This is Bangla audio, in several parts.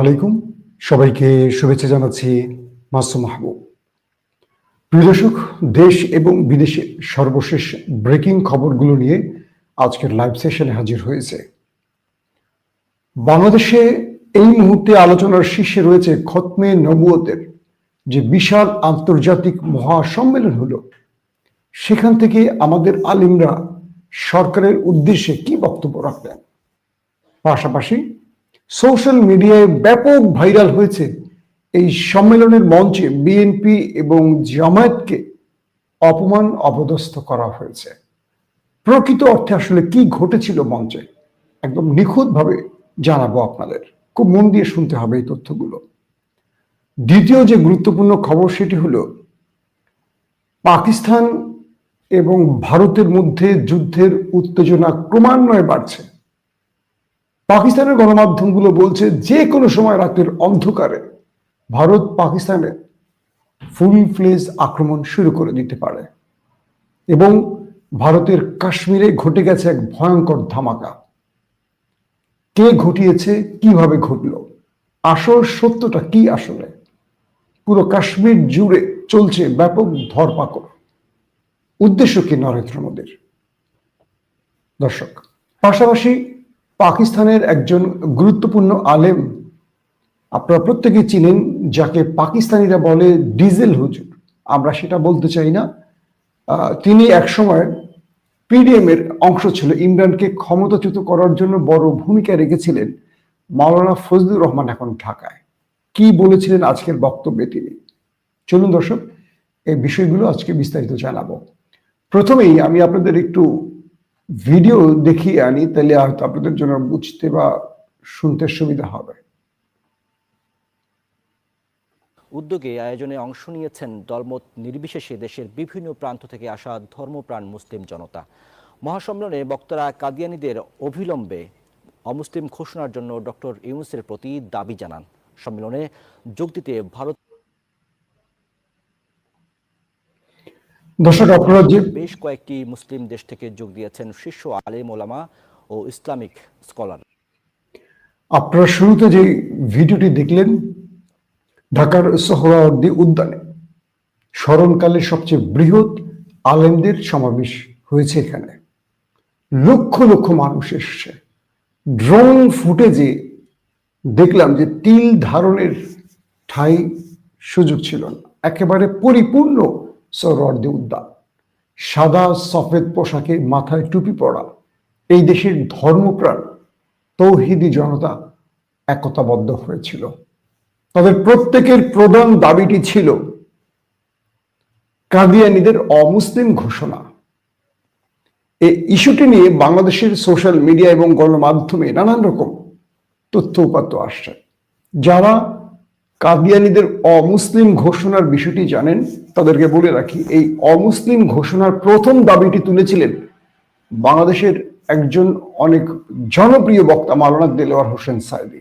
আলাইকুম। সবাইকে শুভেচ্ছা জানাচ্ছি মাসুম মাহবুব। প্রিয় দর্শক, দেশ এবং বিদেশে সর্বশেষ ব্রেকিং খবরগুলো নিয়ে আজকের লাইভ সেশনে হাজির হয়েছে। বাংলাদেশে এই মুহূর্তে আলোচনার শীর্ষে রয়েছে খতমে নবুয়তের যে বিশাল আন্তর্জাতিক মহাসম্মেলন হলো, সেখান থেকে আমাদের আলিমরা সরকারের উদ্দেশ্যে কি বক্তব্য রাখলেন পাশাপাশি সোশ্যাল মিডিয়ায় ব্যাপক ভাইরাল হয়েছে এই সম্মেলনের মঞ্চে বিএনপি এবং জামায়াতকে অপমান, অপদস্থ করা হয়েছে। প্রকৃত অর্থে আসলে কি ঘটেছিল মঞ্চে? একদম নিখুঁতভাবে জানাব আপনাদের। খুব মন দিয়ে শুনতে হবে এই তথ্যগুলো। দ্বিতীয় যে গুরুত্বপূর্ণ খবর সেটি হলো, পাকিস্তান এবং ভারতের মধ্যে যুদ্ধের উত্তেজনা ক্রমান্বয়ে বাড়ছে। পাকিস্তানের গণমাধ্যমগুলো বলছে যে কোনো সময় রাতের অন্ধকারে ভারত পাকিস্তানে ফুল ফ্লেজ আক্রমণ শুরু করে দিতে পারে। এবং ভারতের কাশ্মীরে ঘটে গেছে এক ভয়ঙ্কর ধামাকা। কে ঘটিয়েছে, কীভাবে ঘটল, আসল সত্যটা কি আসলে? পুরো কাশ্মীর জুড়ে চলছে ব্যাপক ধরপাকড়। উদ্দেশ্য কি নরেন্দ্র মোদীর? দর্শক, পাশাপাশি পাকিস্তানের একজন গুরুত্বপূর্ণ আলেম। আপনারা প্রত্যেকে চিনেন যাকে পাকিস্তানিরা বলে ডিজেল হুজুর। আমরা সেটা বলতে চাই না। তিনি একসময় পিডিএম এর অংশ ছিল, ইমরানকে ক্ষমতাচ্যুত করার জন্য বড় ভূমিকা রেখেছিলেন মাওলানা ফজলুর রহমান এখন ঢাকায়। কি বলেছিলেন আজকের বক্তব্যে তিনি? চলুন দর্শক, এই বিষয়গুলো আজকে বিস্তারিত জানাব। প্রথমেই আমি আপনাদের একটু ভিডিও দেখিয়ে আনি, তাহলে হয়তো আপনাদের জন্য বুঝতে বা শুনতে সুবিধা হবে। উদ্যোগে আয়োজনে অংশ নিয়েছেন দলমত নির্বিশেষে দেশের বিভিন্ন প্রান্ত থেকে আসা ধর্মপ্রাণ মুসলিম জনতা। মহাসম্মেলনে বক্তারা কাদিয়ানীদের অবিলম্বে অমুসলিম ঘোষণার জন্য ডক্টর ইউনুসের প্রতি দাবি জানান। সম্মেলনে যোগ দিতে ভারত দর্শক আপনারা বেশ কয়েকটি মুসলিম দেশ থেকে যোগ দিয়েছেন শীর্ষ আলেম ওলামা ও ইসলামিক স্কলার। আপনারা শুরুতে যে ভিডিওটি দেখলেন ঢাকার সোহরাওয়ার্দী উদ্যানে স্মরণকালের সবচেয়ে বৃহৎ আলেমদের সমাবেশ হয়েছে এখানে। লক্ষ লক্ষ মানুষ এসছে। ড্রোন ফুটেজে দেখলাম যে তিল ধারণের ঠাই সুযোগ ছিল না। একেবারে পরিপূর্ণ সোহরাওয়ার্দী উদ্যান সাদা সফেদ পোশাকে মাথায় টুপি পরা এই দেশের ধর্মপ্রাণ তৌহিদি জনতা একতাবদ্ধ হয়েছিল। তাদের প্রত্যেকের প্রধান দাবিটি ছিল কাদিয়ানিদের অমুসলিম ঘোষণা। এই ইস্যুটি নিয়ে বাংলাদেশের সোশ্যাল মিডিয়া এবং গণমাধ্যমে নানান রকম তথ্য উপাত্ত আসছে। যারা কাদিয়ানিদের অমুসলিম ঘোষণার বিষয়টি জানেন, তাদেরকে বলে রাখি, এই অমুসলিম ঘোষণার প্রথম দাবিটি তুলেছিলেন বাংলাদেশের একজন অনেক জনপ্রিয় বক্তা মাওলানা দেলোয়ার হোসেন সাইদি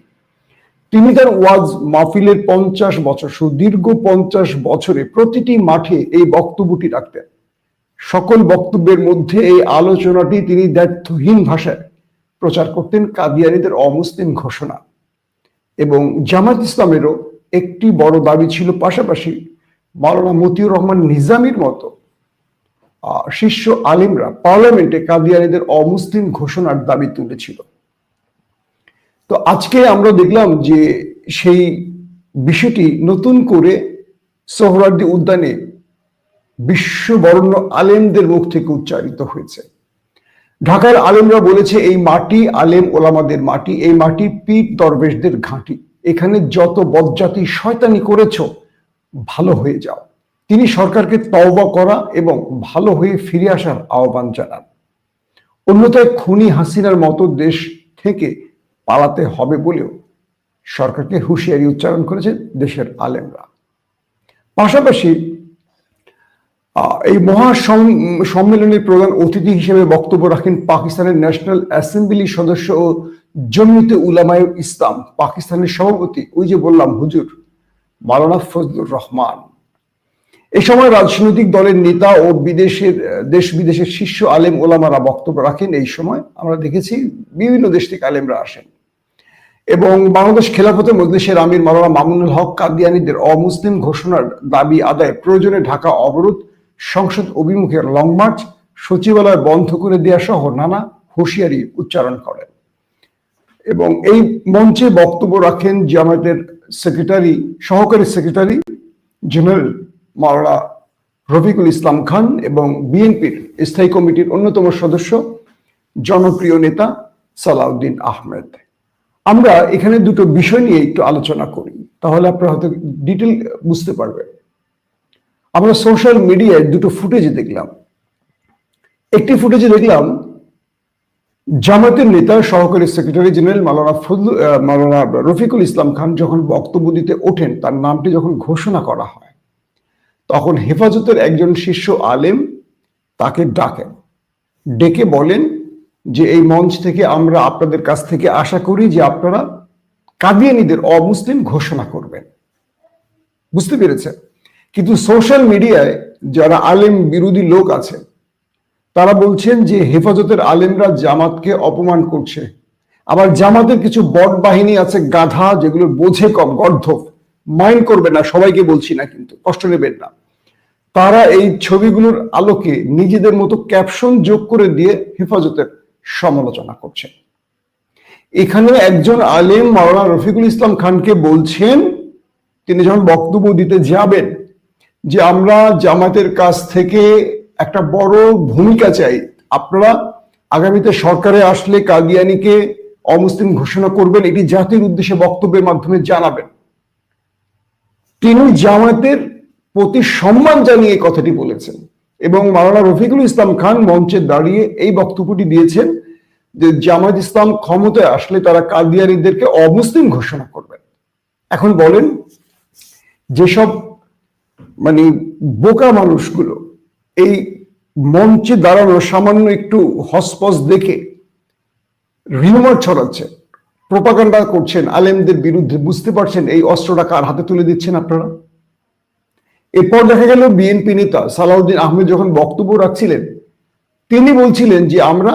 তিনি তার ওয়াজ মাহফিলের পঞ্চাশ বছর, সুদীর্ঘ পঞ্চাশ বছরে প্রতিটি মাঠে এই বক্তব্যটি রাখতেন। সকল বক্তব্যের মধ্যে এই আলোচনাটি তিনি দায়িত্বহীন ভাষায় প্রচার করতেন কাদিয়ানিদের অমুসলিম ঘোষণা এবং জামাত ইসলামেরও একটি বড় দাবি ছিল পাশাপাশি মাওলানা মতিউর রহমান নিজামীর মতো শীর্ষ আলিমরা পার্লামেন্টে কাদিয়ানিদের অমুসলিম ঘোষণার দাবি তুলেছিল। তো আজকে আমরা দেখলাম যে সেই বিষয়টি নতুন করে সোহরার্দি উদ্যানে বিশ্ববরণ্য আলেমদের মুখ থেকে উচ্চারিত হয়েছে। ঢাকার আলেমরা বলেছে, এই মাটি আলেম ওলামাদের মাটি, এই মাটি পীর দরবেশদের ঘাঁটি। এখানে যত বজ্জাতি শয়তানি করেছ, ভালো হয়ে যাও। তিনি সরকারকে তওবা করা এবং ভালো হয়ে ফিরে আসার আহ্বান জানান। অন্যথায় খুনি হাসিনার মতো দেশ থেকে পালাতে হবে বলেও সরকারকে হুঁশিয়ারি উচ্চারণ করেছে দেশের আলেমরা। পাশাপাশি এই মহা সম- সম্মেলনের প্রধান অতিথি হিসেবে বক্তব্য রাখেন পাকিস্তানের ন্যাশনাল অ্যাসেম্বলি সদস্য ও জমিয়তে উলামায়ে ইসলাম, পাকিস্তানের সভাপতি, ওই যে বললাম হুজুর মালানা ফজলুর রহমান। এ সময় রাজনৈতিক দলের নেতা ও বিদেশের, দেশ বিদেশের শীর্ষ আলেম ওলামারা বক্তব্য রাখেন। এই সময় আমরা দেখেছি বিভিন্ন দেশ থেকে আলেমরা আসেন। এবং বাংলাদেশ খেলাফতে মজলিসের আমির মালানা মামুনুল হক কাদিয়ানিদের অমুসলিম ঘোষণার দাবি আদায় প্রয়োজনে ঢাকা অবরোধ, সংসদ অভিমুখে লং মার্চ, সচিবালয় বন্ধ করে দেওয়া সহ নানা হুঁশিয়ারি উচ্চারণ করেন। এবং এই মঞ্চে বক্তব্য রাখেন জামায়াতের সেক্রেটারি, সহকারী সেক্রেটারি জেনারেল মাওলা রফিকুল ইসলাম খান এবং বিএনপির স্থায়ী কমিটির অন্যতম সদস্য, জনপ্রিয় নেতা সালাউদ্দিন আহমেদ। আমরা এখানে দুটো বিষয় নিয়ে একটু আলোচনা করি, তাহলে আপনারা হয়তো ডিটেল বুঝতে পারবেন। আমরা সোশ্যাল মিডিয়ায় দুটো ফুটেজ দেখলাম। একটি ফুটেজে দেখলাম জামাতের নেতা সহকারী সেক্রেটারি জেনারেল মালানা ফজলু আহ, মাওলানা রফিকুল ইসলাম খান যখন বক্তব্য দিতে ওঠেন তার নামটি যখন ঘোষণা করা হয় তখন হেফাজতের একজন শিষ্য আলেম তাকে ডাকেন। ডেকে বলেন যে এই মঞ্চ থেকে আমরা আপনাদের কাছ থেকে আশা করি যে আপনারা কাদিয়ানিদের অমুসলিম ঘোষণা করবেন। বুঝতে পেরেছে কিন্তু সোশ্যাল মিডিয়ায় যারা আলেম বিরোধী লোক আছে তারা বলছেন যে হেফাজতের আলেমরা জামাতকে অপমান করছে। আবার জামাতের কিছু বট বাহিনী আছে গাধা, যেগুলো বোঝে কম, গর্ধব। মাইন্ড করবে না, সবাইকে বলছি না কিন্তু, কষ্ট নেবেন না। তারা এই ছবিগুলোর আলোকে নিজেদের মতো ক্যাপশন যোগ করে দিয়ে হেফাজতের সমালোচনা করছে। এখানে একজন আলেম, মাওলানা রফিকুল ইসলাম খানকে বলছেন, তিনি যখন বক্তব্য দিতে যাবেন যে আমরা জামাতের কাছ থেকে একটা বড় ভূমিকা চাই। আপনারা আগামীতে সরকারে আসলে কাদিয়ানিকে অমুসলিম ঘোষণা করবেন, এটি জাতির উদ্দেশ্যে বক্তব্যের মাধ্যমে জানাবেন। তিনি জামাতের প্রতি সম্মান জানিয়ে কথাটি বলেছেন এবং মাওলানা রফিকুল ইসলাম খান মঞ্চে দাঁড়িয়ে এই বক্তব্যটি দিয়েছেন যে জামাত ইসলাম ক্ষমতায় আসলে তারা কাদিয়ানিদেরকে অমুসলিম ঘোষণা করবেন। এখন বলেন, যেসব মানে বোকা মানুষগুলো এই মঞ্চে দাঁড়ানো সামান্য একটু হসপস দেখে রিউমার ছড়াচ্ছে প্রোপাগান্ডা করছেন, আলেমদের বিরুদ্ধে বুঝতে পারছেন এই অস্ত্রটা কার হাতে তুলে দিচ্ছেন আপনারা? এরপর দেখা গেল বিএনপি নেতা সালাউদ্দিন আহমেদ যখন বক্তব্য রাখছিলেন, তিনি বলছিলেন যে আমরা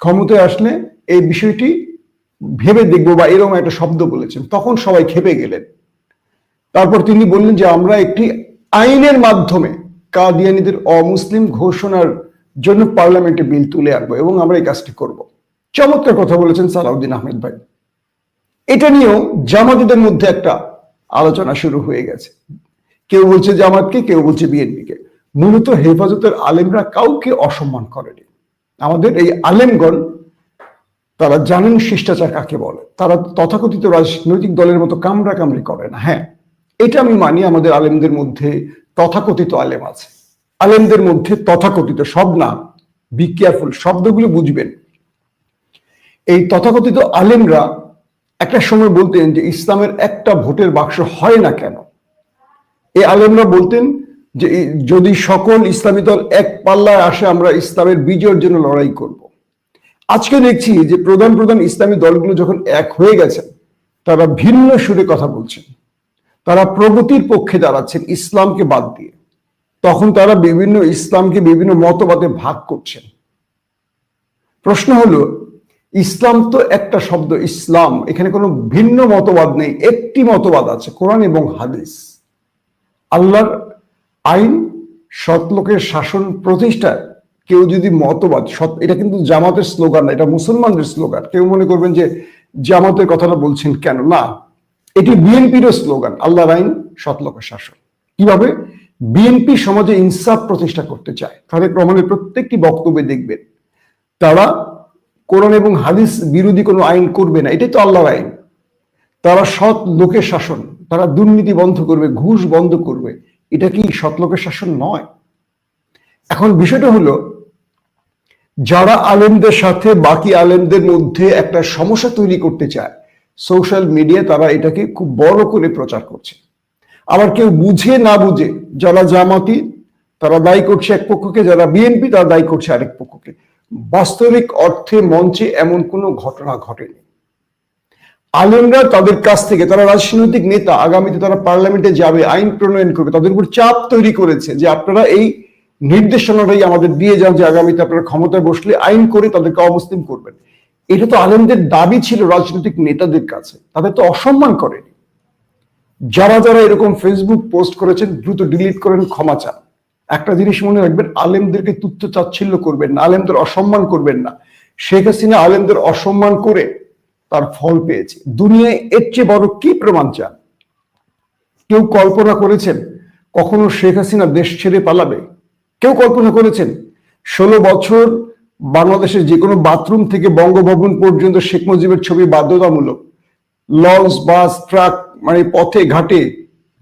ক্ষমতায় আসলে এই বিষয়টি ভেবে দেখব বা এরকম একটা শব্দ বলেছেন। তখন সবাই খেপে গেলেন। তারপর তিনি বললেন যে আমরা একটি আইনের মাধ্যমে কাদিয়ানিদের অমুসলিম ঘোষণার জন্য পার্লামেন্টে বিল তুলে আনব এবং আমরা এই কাজটি করব। চমৎকার কথা বলেছেন সালাউদ্দিন আহমেদ ভাই। এটা নিয়েও জামাতিদের মধ্যে একটা আলোচনা শুরু হয়ে গেছে। কেউ বলছে জামাতকে কেউ বলছে বিএনপিকে। মূলত হেফাজতের আলেমরা কাউকে অসম্মান করেনি। আমাদের এই আলেমগণ, তারা জানেন শিষ্টাচার কাকে বলে। তারা তথাকথিত রাজনৈতিক দলের মতো কামড়া কামড়ি করে না। হ্যাঁ এটা আমি মানি আমাদের আলেমদের মধ্যে তথাকথিত আলেম আছে। আলেমদের মধ্যে তথাকথিত সব না বি কেয়ারফুল শব্দগুলো বুঝবেন। এই তথাকথিত আলেমরা একটা সময় বলতেন যে ইসলামের একটা ভোটের বাক্স হয় না কেন? এই আলেমরা বলতেন যে যদি সকল ইসলামী দল এক পাল্লায় আসে, আমরা ইসলামের বিজয়ের জন্য লড়াই করব। আজকে দেখছি যে প্রধান প্রধান ইসলামী দলগুলো যখন এক হয়ে গেছে, তারা ভিন্ন সুরে কথা বলছেন। তারা প্রগতির পক্ষে দাঁড়াচ্ছেন ইসলামকে বাদ দিয়ে। তখন তারা বিভিন্ন ইসলামকে বিভিন্ন মতবাদে ভাগ করছেন। প্রশ্ন হলো, ইসলাম তো একটা শব্দ, ইসলাম। এখানে কোনো ভিন্ন মতবাদ নেই, একটি মতবাদ আছে, কোরআন এবং হাদিস। আল্লাহর আইন, সৎলোকের শাসন প্রতিষ্ঠায় কেউ যদি মতবাদ, সৎ, এটা কিন্তু জামাতের স্লোগান না, এটা মুসলমানদের স্লোগান। কেউ মনে করবেন যে জামাতের কথাটা বলছেন কেন? না এটি বিএনপিরও স্লোগান, আল্লাহর আইন সৎলোকের শাসন কীভাবে? বিএনপি সমাজে ইনসাফ প্রতিষ্ঠা করতে চায়। তাদের রহমানের প্রত্যেকটি বক্তব্যে দেখবেন, তারা কোরআন এবং হাদিস বিরোধী কোনো আইন করবে না, এটাই তো আল্লাহর আইন। তারা সৎ লোকের শাসন, তারা দুর্নীতি বন্ধ করবে, ঘুষ বন্ধ করবে, এটা কি সৎ লোকের শাসন নয়? এখন বিষয়টা হলো, যারা আলেমদের সাথে বাকি আলেমদের মধ্যে একটা সমস্যা তৈরি করতে চায় সোশ্যাল মিডিয়া তারা এটাকে খুব বড় করে প্রচার করছে। আবার কেউ বুঝে না বুঝে যারা জামাতি, তারা দায়ী করছে এক পক্ষকে, যারা বিএনপি, তারা দায়ী করছে আরেক পক্ষকে। বাস্তবিক অর্থে মঞ্চে এমন কোনো ঘটনা ঘটেনি। আলেমরা তাদের কাছ থেকে, তারা রাজনৈতিক নেতা, আগামীতে তারা পার্লামেন্টে যাবে, আইন প্রণয়ন করবে, তাদের উপর চাপ তৈরি করেছে যে আপনারা এই নির্দেশনাটাই আমাদের দিয়ে যান যে আগামীতে আপনারা ক্ষমতায় বসলে আইন করে তাদেরকে অমুসলিম করবেন। এটা তো আলেমদের দাবি ছিল রাজনৈতিক নেতাদের কাছে, তাদের তো অসম্মান করেনি। যারা যারা এরকম ফেসবুক পোস্ট করেছেন, দ্রুত ডিলিট করেন, ক্ষমা চান। একটা জিনিস মনে রাখবেন, আলেমদেরকে তুচ্ছ চাচ্ছিল্য করবেন না, আলেমদের অসম্মান করবেন না। শেখ হাসিনা আলেমদের অসম্মান করে তার ফল পেয়েছে। দুনিয়ায় এর চেয়ে বড় কি প্রমাণ চান? কেউ কল্পনা করেছেন, কখনো শেখ হাসিনা দেশ ছেড়ে পালাবে? কেউ কল্পনা করেছেন, ষোলো বছর বাংলাদেশের যে কোনো বাথরুম থেকে বঙ্গভবন পর্যন্ত শেখ মুজিবের ছবি বাধ্যতামূলক। লঞ্চ, বাস, ট্রাক মানে পথে, ঘাটে,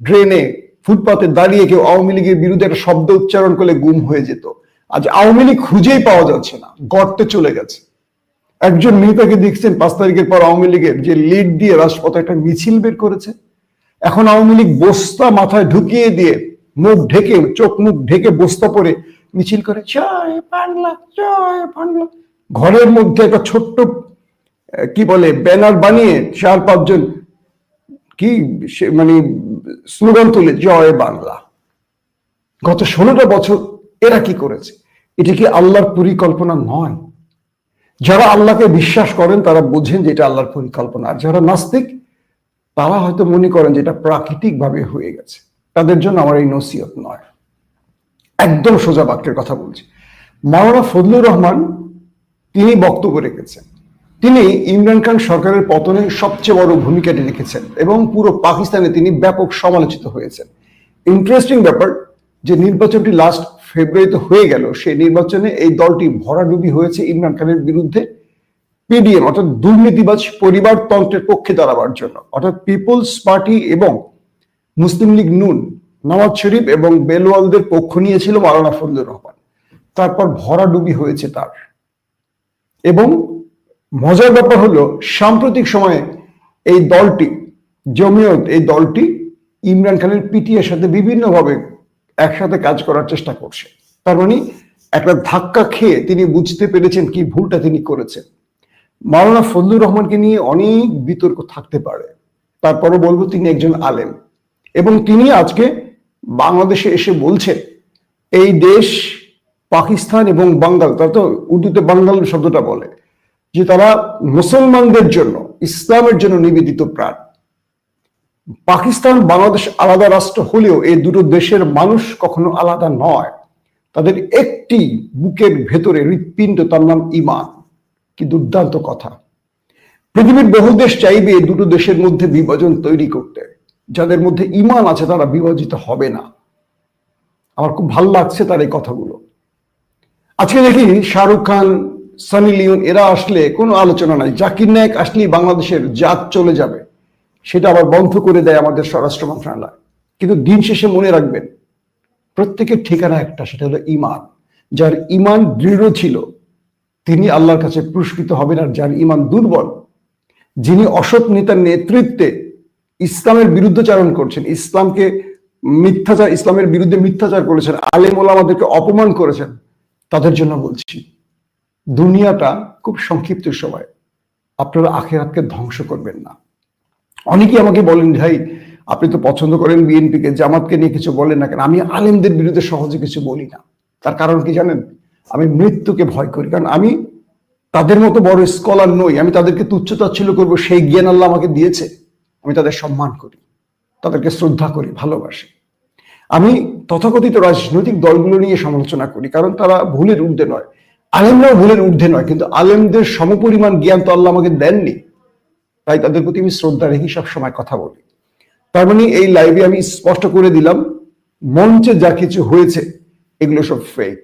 ড্রেনে, ফুটপাতে দাঁড়িয়ে কেউ আওয়ামী লীগের বিরুদ্ধে একটা শব্দ উচ্চারণ করলে গুম হয়ে যেত। আজ আওয়ামী লীগ খুঁজেই পাওয়া যাচ্ছে না, গর্তে চলে গেছে। একজন নেতাকে দেখছেন পাঁচ তারিখের পর আওয়ামী লীগের যে লিড দিয়ে রাজপথে একটা মিছিল বের করেছে। এখন আওয়ামী লীগ বস্তা মাথায় ঢুকিয়ে দিয়ে মুখ ঢেকে, চোখ মুখ ঢেকে বস্তা পরে মিছিল করে, জয় বাংলা জয় বাংলা। ঘরের মধ্যে একটা ছোট্ট কি বলে, ব্যানার বানিয়ে চার পাঁচজন কি মানে স্লোগান তুলে, জয় বাংলা। গত ষোলোটা বছর এরা কি করেছে? এটা কি আল্লাহর পরিকল্পনা নয়? যারা আল্লাহকে বিশ্বাস করেন, তারা বোঝেন যে এটা আল্লাহর পরিকল্পনা। আর যারা নাস্তিক, তারা হয়তো মনে করেন যে এটা প্রাকৃতিক ভাবে হয়ে গেছে। তাদের জন্য আমার এই নসিহত নয়। একদম সোজা বাক্যের কথা বলছি। মাওলানা ফজলুর রহমান তিনি বক্তব্য রেখেছেন। তিনি ইমরান খান সরকারের পতনে সবচেয়ে বড় ভূমিকাটি রেখেছেন এবং পুরো পাকিস্তানে তিনি ব্যাপক সমালোচিত হয়েছেন। ইন্টারেস্টিং ব্যাপার যে নির্বাচনটি লাস্ট ফেব্রুয়ারিতে হয়ে গেল, সেই নির্বাচনে এই দলটি ভরাডুবি হয়েছে ইমরান খানের বিরুদ্ধে। পিডিএম অর্থাৎ দুর্নীতিবাজ পরিবারতন্ত্রের পক্ষে দাঁড়াবার জন্য। অর্থাৎ পিপলস পার্টি এবং মুসলিম লীগ নুন নওয়াজ শরীফ এবং বেলওয়ালদের পক্ষ নিয়েছিল মাওলানা ফজলুর রহমান। তারপর ভরাডুবি হয়েছে তার। এবং মজার ব্যাপার হলো, সাম্প্রতিক সময়ে এই দলটি, জমিয়ত, এই দলটি ইমরান খানের পিটিএর সাথে বিভিন্নভাবে একসাথে কাজ করার চেষ্টা করছে। তার মানে একটা ধাক্কা খেয়ে তিনি বুঝতে পেরেছেন কি ভুলটা তিনি করেছেন। মাওলানা ফজলুর রহমানকে নিয়ে অনেক বিতর্ক থাকতে পারে। তারপরও বলব, তিনি একজন আলেম। এবং তিনি আজকে বাংলাদেশে এসে বলছে, এই দেশ পাকিস্তান এবং বাঙ্গাল তারা তো উর্দুতে বাঙ্গাল শব্দটা বলে, যে তারা মুসলমানদের জন্য, ইসলামের জন্য নিবেদিত প্রাণ। পাকিস্তান, বাংলাদেশ আলাদা রাষ্ট্র হলেও এই দুটো দেশের মানুষ কখনো আলাদা নয়। তাদের একটি বুকের ভেতরে হৃৎপিণ্ড, তার নাম ইমান কি দুর্দান্ত কথা। পৃথিবীর বহু দেশ চাইবে দুটো দেশের মধ্যে বিভাজন তৈরি করতে। যাদের মধ্যে ইমান আছে তারা বিভাজিত হবে না। আমার খুব ভালো লাগছে তার এই কথাগুলো। আজকে দেখি শাহরুখ খান, সানি লিওন, এরা আসলে কোনো আলোচনা নাই। জাকির নায়ক আসলেই বাংলাদেশের জাত চলে যাবে। সেটা আবার বন্ধ করে দেয় আমাদের স্বরাষ্ট্র মন্ত্রণালয়। কিন্তু দিন শেষে মনে রাখবেন, প্রত্যেকের ঠিকানা একটা, সেটা হলো ইমান যার ইমান দৃঢ় ছিল, তিনি আল্লাহর কাছে পুরস্কৃত হবেন আর যার ইমান দুর্বল, যিনি অসৎ নেতার নেতৃত্বে ইসলামের বিরুদ্ধচারণ করছেন, ইসলামকে মিথ্যাচার, ইসলামের বিরুদ্ধে মিথ্যাচার করেছেন, আলেম ওলামাদেরকে অপমান করেছেন, তাদের জন্য বলছি, দুনিয়াটা খুব সংক্ষিপ্ত সময়, আপনারা আখেরাতকে ধ্বংস করবেন না। অনেকেই আমাকে বলেন, ভাই, আপনি তো পছন্দ করেন বিএনপিকে, জামাতকে নিয়ে কিছু বলেন না কেন? আমি আলেমদের বিরুদ্ধে সহজে কিছু বলি না। তার কারণ কি জানেন? আমি মৃত্যুকে ভয় করি, কারণ আমি তাদের মতো বড় স্কলার নই, আমি তাদেরকে তুচ্ছ তাচ্ছিল্য করব, সেই জ্ঞান আল্লাহ আমাকে দিয়েছে। আমি তাদের সম্মান করি, তাদেরকে শ্রদ্ধা করি, ভালোবাসি। আমি তথাকথিত রাজনৈতিক দলগুলো নিয়ে সমালোচনা করি, কারণ তারা ভুলের ঊর্ধ্বে নয়। আলেমরাও ভুলের ঊর্ধ্বে নয়, কিন্তু আলেমদের সমপরিমাণ জ্ঞান তো আল্লাহ আমাকে দেননি। তাই তাদের প্রতি আমি শ্রদ্ধা রেখে সব সময় কথা বলি। তার মানে এই লাইভে আমি স্পষ্ট করে দিলাম, মঞ্চে যা কিছু হয়েছে, এগুলো সব ফেক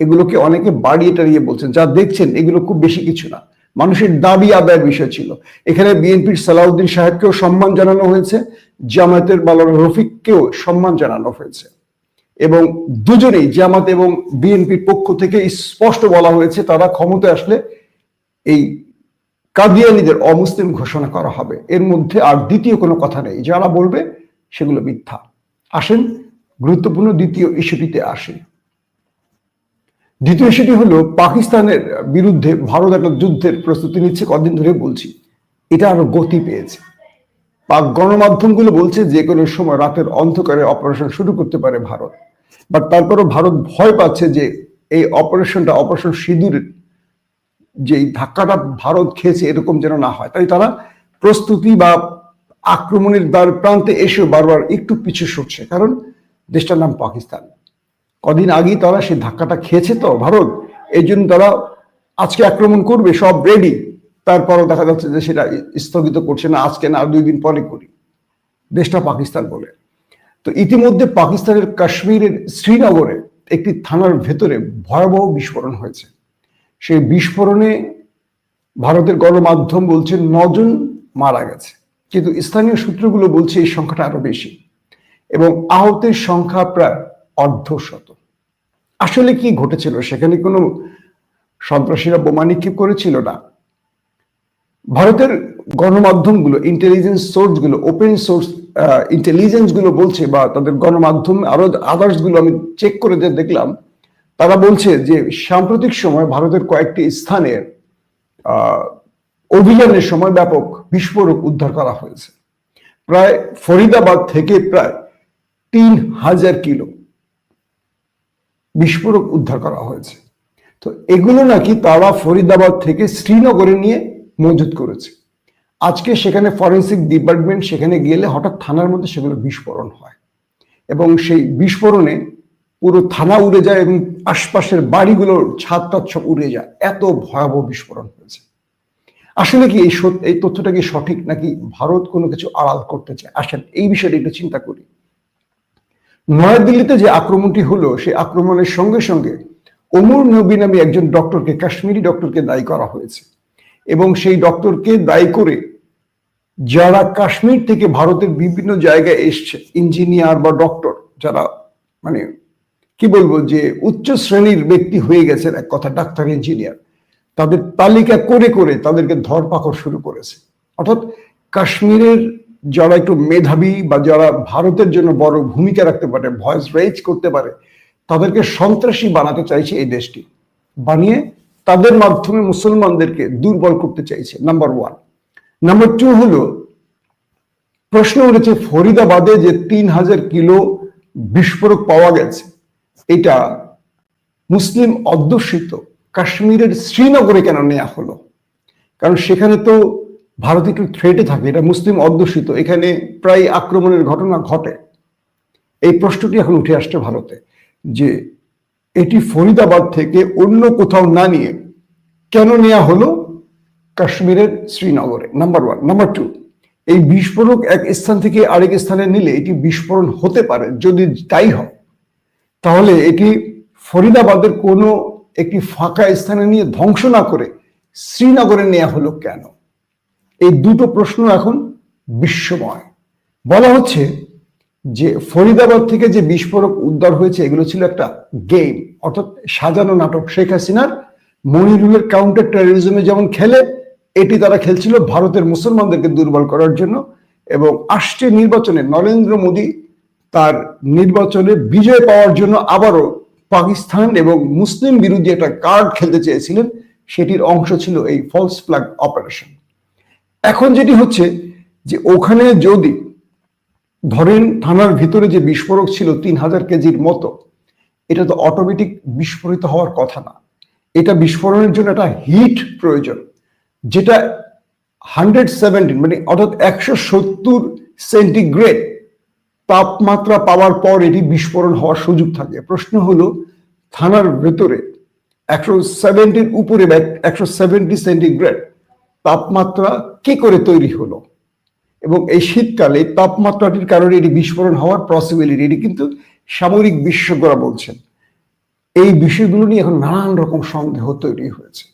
এগুলোকে অনেকে বাড়িয়ে টাড়িয়ে বলছেন, যা দেখছেন, এগুলো খুব বেশি কিছু না। মানুষের দাবি আদায়ের বিষয় ছিল। এখানে বিএনপির সালাউদ্দিন সাহেবকেও সম্মান জানানো হয়েছে, জামায়াতের মালানা রফিককেও সম্মান জানানো হয়েছে। এবং দুজনেই, জামাত এবং বিএনপির পক্ষ থেকে স্পষ্ট বলা হয়েছে, তারা ক্ষমতায় আসলে এই কাদিয়ানিদের অমুসলিম ঘোষণা করা হবে। এর মধ্যে আর দ্বিতীয় কোনো কথা নেই। যারা বলবে সেগুলো মিথ্যা। আসেন, গুরুত্বপূর্ণ দ্বিতীয় ইস্যুটিতে আসে। দ্বিতীয় সেটি হলো পাকিস্তানের বিরুদ্ধে ভারত একটা যুদ্ধের প্রস্তুতি নিচ্ছে, কদিন ধরে বলছি। এটা আরও গতি পেয়েছে। পাক গণমাধ্যমগুলো বলছে যে কোনো সময় রাতের অন্ধকারে অপারেশন শুরু করতে পারে ভারত। বাট তারপরও ভারত ভয় পাচ্ছে যে এই অপারেশনটা, অপারেশন সিঁদুর যে ধাক্কাটা ভারত খেয়েছে এরকম যেন না হয়। তাই তারা প্রস্তুতি বা আক্রমণের দ্বার প্রান্তে এসেও বারবার একটু পিছু সরছে। কারণ দেশটার নাম পাকিস্তান। কদিন আগেই তারা সেই ধাক্কাটা খেয়েছে তো ভারত, এই জন্য তারা আজকে আক্রমণ করবে, সব রেডি তারপরও দেখা যাচ্ছে যে সেটা স্থগিত করছে না, আজকে না, আর দুই দিন পরে করি। দেশটা পাকিস্তান বলে। তো ইতিমধ্যে পাকিস্তানের কাশ্মীরের শ্রীনগরে একটি থানার ভেতরে ভয়াবহ বিস্ফোরণ হয়েছে। সেই বিস্ফোরণে ভারতের গণমাধ্যম বলছে নজন মারা গেছে। কিন্তু স্থানীয় সূত্রগুলো বলছে এই সংখ্যাটা আরও বেশি। এবং আহতের সংখ্যা প্রায় অর্ধশত। আসলে কি ঘটেছিল? সেখানে কোনো সন্ত্রাসীরা বোমা নিক্ষেপ করেছিল না। ভারতের গণমাধ্যমগুলো ইন্টেলিজেন্স সোর্সগুলো ওপেন সোর্স ইন্টেলিজেন্সগুলো বলছে বা তাদের গণমাধ্যম আরও আদার্সগুলো আমি চেক করে যে দেখলাম তারা বলছে যে সাম্প্রতিক সময় ভারতের কয়েকটি স্থানের আহ, অভিযানের সময় ব্যাপক বিস্ফোরক উদ্ধার করা হয়েছে। প্রায় ফরিদাবাদ থেকে প্রায় তিন হাজার কিলো। বিস্ফোরক উদ্ধার করা হয়েছে। তো এগুলো নাকি তারা ফরিদাবাদ থেকে শ্রীনগরে নিয়ে মজুত করেছে। আজকে সেখানে ফরেন্সিক ডিপার্টমেন্ট সেখানে গেলে হঠাৎ থানার মধ্যে সেগুলো বিস্ফোরণ হয়। এবং সেই বিস্ফোরণে পুরো থানা উড়ে যায় এবং আশপাশের বাড়িগুলোর ছাদ টাদ উড়ে যায়। এত ভয়াবহ বিস্ফোরণ হয়েছে। আসলে কি এই এই তথ্যটা কি সঠিক নাকি ভারত কোনো কিছু আড়াল করতে চায়? আসেন এই বিষয়টা একটু চিন্তা করি। নয়াদিল্লিতে যে আক্রমণটি হলো, সেই আক্রমণের সঙ্গে সঙ্গে ওমর নবী নামে একজন ডক্টরকে, কাশ্মীরি ডক্টরকে দায়ী করা হয়েছে। এবং সেই ডক্টরকে দায়ী করে যারা কাশ্মীর থেকে ভারতের বিভিন্ন জায়গায় এসছে, ইঞ্জিনিয়ার বা ডক্টর, যারা মানে কি বলব যে উচ্চ শ্রেণির ব্যক্তি হয়ে গেছেন, এক কথা ডাক্তার, ইঞ্জিনিয়ার, তাদের তালিকা করে করে তাদেরকে ধরপাকড় শুরু করেছে। অর্থাৎ কাশ্মীরের যারা একটু মেধাবী বা যারা ভারতের জন্য বড় ভূমিকা রাখতে পারে ভয়েস রেজ করতে পারে, তাদেরকে সন্ত্রাসী বানাতে চাইছে এই দেশটি। বানিয়ে তাদের মাধ্যমে মুসলমানদেরকে দুর্বল করতে চাইছে নাম্বার ওয়ান নাম্বার টু হলো, প্রশ্ন উঠেছে ফরিদাবাদে যে তিন হাজার কিলো বিস্ফোরক পাওয়া গেছে, এটা মুসলিম অধ্যুষিত কাশ্মীরের শ্রীনগরে কেন নেওয়া হলো? কারণ সেখানে তো ভারত একটু থ্রেটে থাকে, এটা মুসলিম অধ্যুষিত, এখানে প্রায় আক্রমণের ঘটনা ঘটে। এই প্রশ্নটি এখন উঠে আসছে ভারতে, যে এটি ফরিদাবাদ থেকে অন্য কোথাও না নিয়ে কেন নেওয়া হলো? কাশ্মীরের শ্রীনগরে নাম্বার ওয়ান নাম্বার টু এই বিস্ফোরক এক স্থান থেকে আরেক স্থানে নিলে এটি বিস্ফোরণ হতে পারে, যদি তাই হয়, তাহলে এটি ফরিদাবাদের কোনো একটি ফাঁকা স্থানে নিয়ে ধ্বংস না করে শ্রীনগরে নেওয়া হলো কেন? এই দুটো প্রশ্ন এখন বিশ্বময়। বলা হচ্ছে যে ফরিদাবাদ থেকে যে বিস্ফোরক উদ্ধার হয়েছে, এগুলো ছিল একটা গেম অর্থাৎ সাজানো নাটক। শেখ হাসিনার মনিরুলের কাউন্টার টেরোরিজমে যেমন খেলে, এটি তারা খেলছিল ভারতের মুসলমানদেরকে দুর্বল করার জন্য। এবং আসছে নির্বাচনে নরেন্দ্র মোদী তার নির্বাচনে বিজয় পাওয়ার জন্য আবারও পাকিস্তান এবং মুসলিম বিরোধী একটা কার্ড খেলতে চেয়েছিলেন। সেটির অংশ ছিল এই ফলস ফ্ল্যাগ অপারেশন এখন যেটি হচ্ছে যে ওখানে যদি ধরেন থানার ভিতরে যে বিস্ফোরক ছিল তিন হাজার কেজির মতো, এটা তো অটোমেটিক বিস্ফোরিত হওয়ার কথা না। এটা বিস্ফোরণের জন্য একটা হিট প্রয়োজন, যেটা হান্ড্রেড সেভেন্টিন মানে অর্থাৎ একশো সত্তর সেন্টিগ্রেড তাপমাত্রা পাওয়ার পর এটি বিস্ফোরণ হওয়ার সুযোগ থাকে। প্রশ্ন হলো, থানার ভেতরে একশো সেভেন্টির উপরে একশো সেভেন্টি সেন্টিগ্রেড তাপমাত্রা কি করে তৈরি হলো? এবং এই শীতকালে তাপমাত্রাটির কারণে এটি বিস্ফোরণ হওয়ার পসিবিলিটি এটি কিন্তু সামরিক বিশেষজ্ঞরা বলছেন। এই বিষয়গুলো নিয়ে এখন নানান রকম সন্দেহ তৈরি হয়েছে।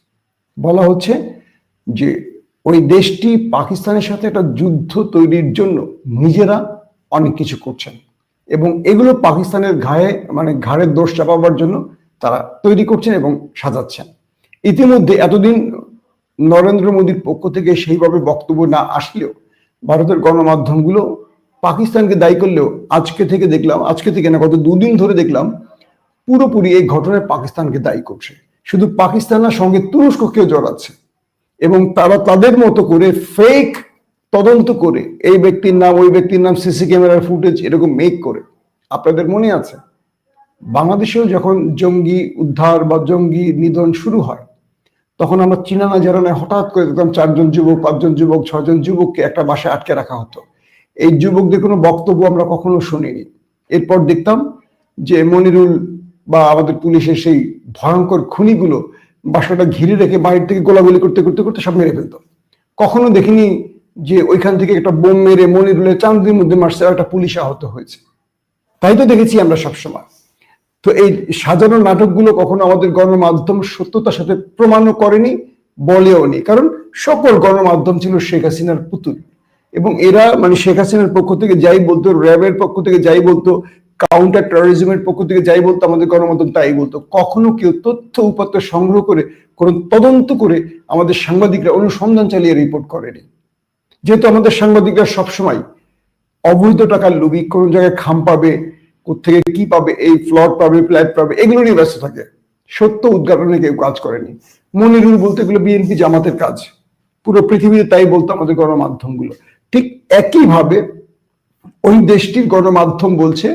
বলা হচ্ছে যে ওই দেশটি পাকিস্তানের সাথে একটা যুদ্ধ তৈরির জন্য নিজেরা অনেক কিছু করছেন এবং এগুলো পাকিস্তানের ঘায়ে মানে ঘাড়ের দোষ চাপাবার জন্য তারা তৈরি করছেন এবং সাজাচ্ছেন। ইতিমধ্যে এতদিন নরেন্দ্র মোদীর পক্ষ থেকে সেইভাবে বক্তব্য না আসলেও ভারতের গণমাধ্যমগুলো পাকিস্তানকে দায়ী করলেও আজকে থেকে দেখলাম, আজকে থেকে না, গত দুদিন ধরে দেখলাম পুরোপুরি এই ঘটনায় পাকিস্তানকে দায়ী করছে। শুধু পাকিস্তানের সঙ্গে তুরস্ককেও জড়াচ্ছে এবং তারা তাদের মতো করে ফেক তদন্ত করে এই ব্যক্তির নাম, ওই ব্যক্তির নাম, সিসি ক্যামেরার ফুটেজ এরকম মেক করে। আপনাদের মনে আছে? বাংলাদেশেও যখন জঙ্গি উদ্ধার বা জঙ্গি নিধন শুরু হয় তখন আমরা চিনা না জানা হঠাৎ করে দেখতাম চারজন যুবক, পাঁচজন যুবক ছজন যুবককে একটা বাসায় আটকে রাখা হতো। এই যুবকদের কোনো বক্তব্য আমরা কখনো শুনিনি। এরপর দেখতাম যে মনিরুল বা আমাদের পুলিশের সেই ভয়ঙ্কর খুনিগুলো বাসাটা ঘিরে রেখে বাইরে থেকে গোলাগুলি করতে করতে করতে সব মেরে ফেলতো। কখনো দেখিনি যে ওইখান থেকে একটা বোম মেরে মনিরুলের চান্দির মধ্যে মারছে একটা পুলিশ আহত হয়েছে। তাই তো দেখেছি আমরা সবসময়। তো এই সাজানো নাটকগুলো কখনো আমাদের গণমাধ্যম সত্যতার সাথে প্রমাণও করেনি, বলেও নি। কারণ সকল গণমাধ্যম ছিল শেখ হাসিনার পুতুল। এবং এরা মানে শেখ হাসিনার পক্ষ থেকে যাই বলতো, র্যাবের পক্ষ থেকে যাই বলতো কাউন্টার টেরোরিজমের পক্ষ থেকে যাই বলতো, আমাদের গণমাধ্যম তাই বলতো। কখনো কেউ তথ্য উপাত্ত সংগ্রহ করে, কোনো তদন্ত করে আমাদের সাংবাদিকরা অনুসন্ধান চালিয়ে রিপোর্ট করেনি। যেহেতু আমাদের সাংবাদিকরা সবসময় অবৈধ টাকার লুবি কোন জায়গায় খাম পাবে কোথেকে কি পাবে, এই ফ্লট পাবে ফ্ল্যাট পাবে এগুলো নিয়ে ব্যস্ত থাকে। সত্য উদ্ঘাটনে কেউ কাজ করেনি। মনিরুল বলতে এগুলো বিএনপি জামাতের কাজ। পুরো পৃথিবীতে তাই বলতো আমাদের গণমাধ্যমগুলো। ঠিক একইভাবে ওই দেশটির গণমাধ্যম বলছে,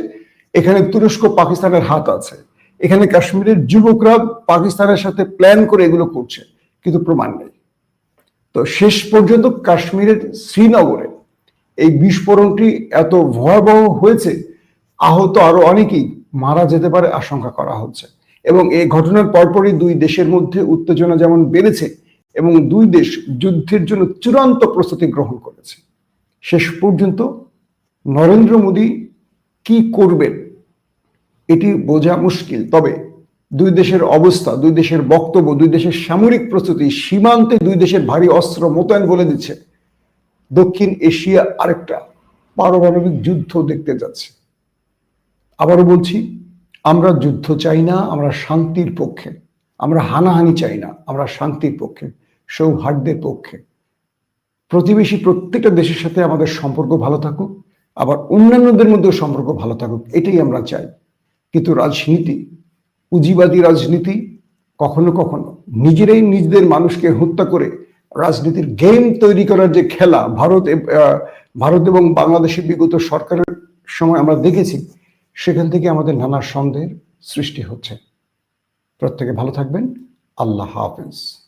এখানে তুরস্ক পাকিস্তানের হাত আছে। এখানে কাশ্মীরের যুবকরা পাকিস্তানের সাথে প্ল্যান করে এগুলো করছে, কিন্তু প্রমাণ নেই। তো শেষ পর্যন্ত কাশ্মীরের শ্রীনগরে এই বিস্ফোরণটি এত ভয়াবহ হয়েছে আহত আরও অনেকেই মারা যেতে পারে আশঙ্কা করা হচ্ছে। এবং এই ঘটনার পরপরই দুই দেশের মধ্যে উত্তেজনা যেমন বেড়েছে এবং দুই দেশ যুদ্ধের জন্য চূড়ান্ত প্রস্তুতি গ্রহণ করেছে। শেষ পর্যন্ত নরেন্দ্র মোদী কি করবেন, এটি বোঝা মুশকিল। তবে দুই দেশের অবস্থা, দুই দেশের বক্তব্য, দুই দেশের সামরিক প্রস্তুতি সীমান্তে দুই দেশের ভারী অস্ত্র মোতায়েন বলে দিচ্ছে। দক্ষিণ এশিয়া আরেকটা পারমাণবিক যুদ্ধ দেখতে যাচ্ছে। আবারও বলছি, আমরা যুদ্ধ চাই না, আমরা শান্তির পক্ষে। আমরা হানাহানি চাই না, আমরা শান্তির পক্ষে, সৌহার্দ্যের পক্ষে। প্রতিবেশী প্রত্যেকটা দেশের সাথে আমাদের সম্পর্ক ভালো থাকুক, আবার অন্যান্যদের মধ্যেও সম্পর্ক ভালো থাকুক, এটাই আমরা চাই। কিন্তু রাজনীতি, পুঁজিবাদী রাজনীতি, কখনো কখনো নিজেরাই নিজেদের মানুষকে হত্যা করে রাজনীতির গেম তৈরি করার যে খেলা, ভারত ভারত এবং বাংলাদেশের বিগত সরকারের সময় আমরা দেখেছি সেখান থেকে আমাদের নানা সন্দেহের সৃষ্টি হচ্ছে। প্রত্যেকে ভালো থাকবেন। আল্লাহ হাফেজ।